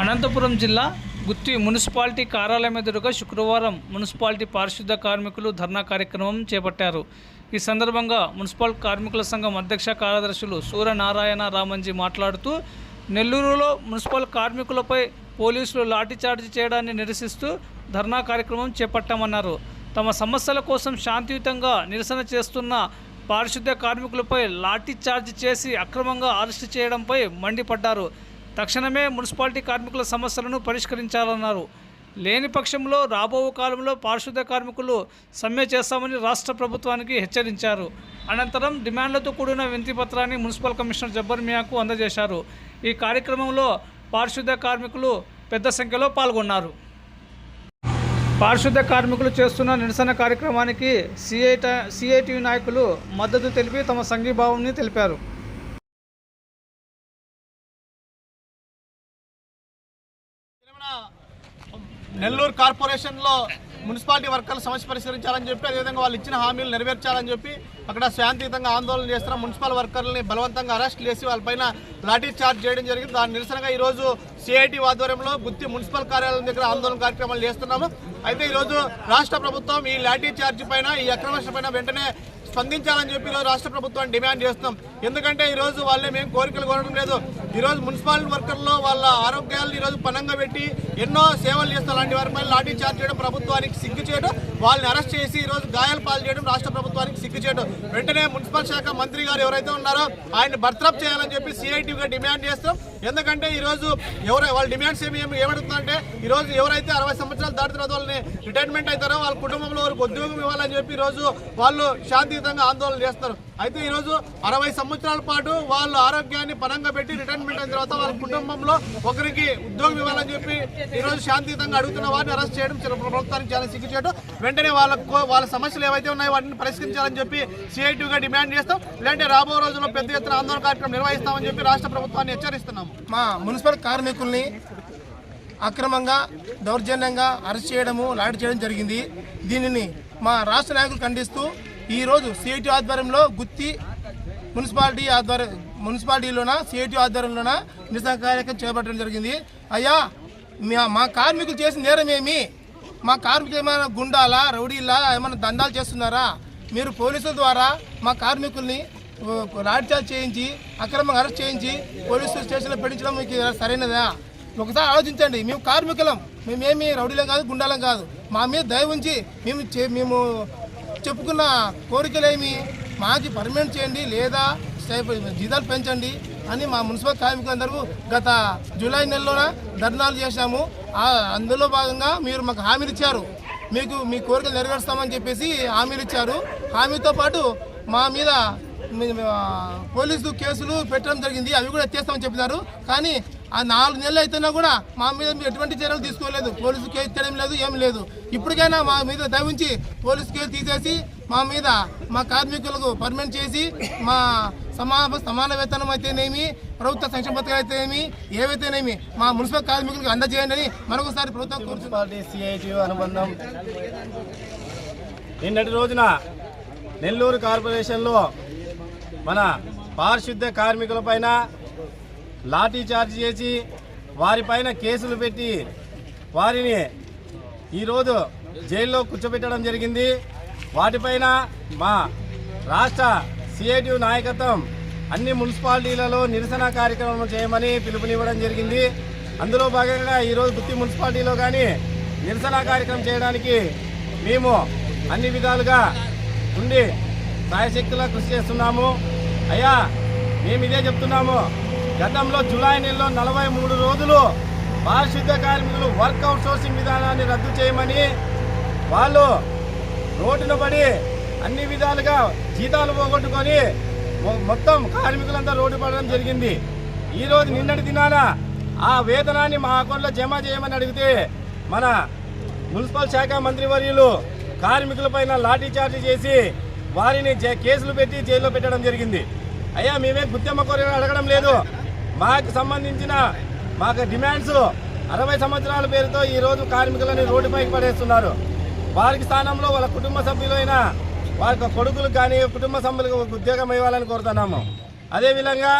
అనంతపురం జిల్లా గుత్తి మున్సిపాలిటీ కార్యాలయం ఎదురుగా శుక్రవారం మున్సిపాలిటీ పారిశుద్ధ కార్మికులు ధర్నా కార్యక్రమం చేపట్టారు. ఈ సందర్భంగా మున్సిపల్ కార్మికుల సంఘం అధ్యక్ష కార్యదర్శులు సూర్యనారాయణ రామంజీ మాట్లాడుతూ నెల్లూరులో మున్సిపల్ కార్మికులపై పోలీసులు లాఠీచార్జ్ చేయడాన్ని నిరసిస్తూ ధర్నా కార్యక్రమం చేపట్టామన్నారు. తమ సమస్యల కోసం శాంతియుతంగా నిరసన చేస్తున్న పారిశుద్ధ్య కార్మికులపై లాఠీచార్జ్ చేసి అక్రమంగా అరెస్టు చేయడంపై మండిపడ్డారు. తక్షణమే మున్సిపాలిటీ కార్మికుల సమస్యలను పరిష్కరించాలన్నారు. లేని పక్షంలో రాబో కాలంలో పారిశుద్ధ్య కార్మికులు సమ్మె చేస్తామని రాష్ట్ర ప్రభుత్వానికి హెచ్చరించారు. అనంతరం డిమాండ్లతో కూడిన వినతి పత్రాన్ని మున్సిపల్ కమిషనర్ జబ్బర్ మియాకు అందజేశారు. ఈ కార్యక్రమంలో పారిశుద్ధ్య కార్మికులు పెద్ద సంఖ్యలో పాల్గొన్నారు. పారిశుద్ధ్య కార్మికులు చేస్తున్న నిరసన కార్యక్రమానికి సిఐటి సిఐటి నాయకులు మద్దతు తెలిపి తమ సంఘీభావంని తెలిపారు. నెల్లూరు కార్పొరేషన్లో మున్సిపాలిటీ వర్కర్లు సమస్య పరిష్కరించాలని చెప్పి అదేవిధంగా వాళ్ళు ఇచ్చిన హామీలు నెరవేర్చాలని చెప్పి అక్కడ శాంతియుతంగా ఆందోళన చేస్తున్న మున్సిపల్ వర్కర్లని బలవంతంగా అరెస్ట్ చేసి వాళ్ళపైన లాఠీ చార్జ్ చేయడం జరిగింది. దాని నిరసనగా ఈరోజు సిఐటి ఆధ్వర్యంలో గుత్తి మున్సిపల్ కార్యాలయం దగ్గర ఆందోళన కార్యక్రమాలు చేస్తున్నాము. అయితే ఈరోజు రాష్ట్ర ప్రభుత్వం ఈ లాఠీ చార్జ్ పైన ఈ అక్రమణ పైన వెంటనే స్పందించాలని చెప్పి ఈరోజు రాష్ట్ర ప్రభుత్వాన్ని డిమాండ్ చేస్తున్నాం. ఎందుకంటే ఈరోజు వాళ్ళే మేము కోరికలు కోరడం లేదు. ఈరోజు మున్సిపల్ మున్సిపాలిటీ వర్కర్లు వాళ్ళ ఆరోగ్యాలను ఈ రోజు పనంగా పెట్టి ఎన్నో సేవలు చేస్తారు. అలాంటి వారిపై లాఠీ చార్జ్ చేయడం ప్రభుత్వానికి సిగ్గు చేయడం వాళ్ళని అరెస్ట్ చేసి ఈరోజు గాయాలు పాలు చేయడం రాష్ట్ర ప్రభుత్వానికి సిగ్గు చేయడం. వెంటనే మున్సిపల్ శాఖ మంత్రి గారు ఎవరైతే ఉన్నారో ఆయన బర్తరఫ్ చేయాలని చెప్పి సిఐటిగా డిమాండ్ చేస్తాం ఎందుకంటే ఈరోజు ఎవరు వాళ్ళ డిమాండ్స్ ఏమి ఏమడుతుందంటే ఈరోజు ఎవరైతే అరవై సంవత్సరాలు దాటి తర్వాత వాళ్ళని రిటైర్మెంట్ అవుతారో వాళ్ళ కుటుంబంలో వారికి ఉద్యోగం ఇవ్వాలని చెప్పి ఈ రోజు వాళ్ళు విపరీతంగా ఆందోళన చేస్తారు. అయితే ఈరోజు అరవై సంవత్సరాల పాటు వాళ్ళ ఆరోగ్యాన్ని పరంగా పెట్టి రిటైర్మెంట్ అయిన తర్వాత వాళ్ళ కుటుంబంలో ఒకరికి ఉద్యోగం ఇవ్వాలని చెప్పి ఈరోజు శాంతియుతంగా అడుగుతున్న వారిని అరెస్ట్ చేయడం ప్రభుత్వానికి చాలా సిగ్గు చేయడం వెంటనే వాళ్ళకు వాళ్ళ సమస్యలు ఏవైతే ఉన్నాయో వాటిని పరిష్కరించాలని చెప్పి సిఐటిగా డిమాండ్ చేస్తాం. లేదంటే రాబో రోజుల్లో పెద్ద ఎత్తున ఆందోళన కార్యక్రమం నిర్వహిస్తామని చెప్పి రాష్ట్ర ప్రభుత్వాన్ని హెచ్చరిస్తున్నాము. మా మున్సిపల్ కార్మికుల్ని అక్రమంగా దౌర్జన్యంగా అరెస్ట్ చేయడము లాఠీ చేయడం జరిగింది. దీనిని మా రాష్ట్ర నాయకులు ఖండిస్తూ ఈరోజు సిఐటి ఆధ్వర్యంలో గుత్తి మున్సిపాలిటీ ఆధ్వర్యం మున్సిపాలిటీలోన సిఐటి ఆధ్వర్యంలోన నిరసన కార్యక్రమం చేపట్టడం జరిగింది. అయ్యా మా మా కార్మికులు చేసిన నేరం ఏమి? మా కార్మికులు ఏమైనా గుండాలా రౌడీలా ఏమైనా దందాలు చేస్తున్నారా? మీరు పోలీసుల ద్వారా మా కార్మికుల్ని లాఠీచార్జ్ చేయించి అక్రమంగా అరెస్ట్ చేయించి పోలీసు స్టేషన్లో పెట్టించడం మీకు సరైనదా? ఒకసారి ఆలోచించండి. మేము కార్మికులం. మేమేమి రౌడీలం కాదు గుండాలం కాదు. మా మీద దయ ఉంచి మేము చే- మేము చెప్పుకున్న కోరికలేమి? మాకి పర్మనెంట్ చేయండి లేదా జీతాలు పెంచండి అని మా మున్సిపల్ కార్మికులందరూ గత జూలై నెలలోన ధర్నాలు చేశాము. అందులో భాగంగా మీరు మాకు హామీలు ఇచ్చారు మీకు మీ కోరికలు నెరవేరుస్తామని చెప్పేసి హామీలు ఇచ్చారు హామీతో పాటు మా మీద మీ- పోలీసు కేసులు పెట్టడం జరిగింది. అవి కూడా ఎత్తేస్తామని చెప్పినారు. కానీ ఆ నాలుగు నెలలు అయితేనా కూడా మా మీద మీరు ఎటువంటి చర్యలు తీసుకోలేదు. పోలీసు కేసు తీయడం లేదు ఏం లేదు. ఇప్పటికైనా మా మీద దవించి పోలీసు కేసు తీసేసి మా మీద మా కార్మికులకు పర్మనెంట్ చేసి మా సమాన సమాన వేతనం అయితేనేమి ప్రభుత్వ సంక్షేమ పథకాలు అయితేనేమి ఏవైతేనేమి మా మున్సిపల్ కార్మికులకు అందజేయండి అని మరొకసారి ప్రభుత్వం కోరుతున్నాం అనుబంధం. నిన్నటి రోజున నెల్లూరు కార్పొరేషన్లో మన పారిశుద్ధ్య కార్మికులపైన లాఠీ చార్జ్ చేసి వారిపైన కేసులు పెట్టి వారిని ఈరోజు జైల్లో కూర్చోబెట్టడం జరిగింది. వాటిపైన మా రాష్ట్ర సిఐటి నాయకత్వం అన్ని మున్సిపాలిటీలలో నిరసన కార్యక్రమం చేయమని పిలుపునివ్వడం జరిగింది. అందులో భాగంగా ఈరోజు గుత్తి మున్సిపాలిటీలో కానీ నిరసన కార్యక్రమం చేయడానికి మేము అన్ని విధాలుగా ఉండి సాయశక్తులా కృషి చేస్తున్నాము. అయ్యా మేము ఇదే చెప్తున్నాము. గతంలో జూలై నెలలో నలభై మూడు రోజులు పారిశుద్ధ కార్మికులు వర్క్ అవుట్ సోర్సింగ్ విధానాన్ని రద్దు చేయమని వాళ్ళు రోడ్డున పడి అన్ని విధాలుగా జీతాలు పోగొట్టుకొని మొత్తం కార్మికులంతా రోడ్డు పడడం జరిగింది. ఈరోజు నిన్నటి దినాన ఆ వేతనాన్ని మా అకౌంట్లో జమ చేయమని అడిగితే మన మున్సిపల్ శాఖ మంత్రివర్యులు కార్మికులపైన లాఠీచార్జ్ చేసి వారిని కేసులు పెట్టి జైల్లో పెట్టడం జరిగింది. అయ్యా మేమే గుత్తెమ్మ కోరిక అడగడం లేదు. మాకు సంబంధించిన మాకు డిమాండ్స్ అరవై సంవత్సరాల పేరుతో ఈ రోజు కార్మికులని రోడ్డుపైకి పడేస్తున్నారు. వారికి స్థానంలో వాళ్ళ కుటుంబ సభ్యులైన వారి కొడుకులకు కానీ కుటుంబ సభ్యులకు ఉద్యోగం ఇవ్వాలని కోరుతున్నాము. అదేవిధంగా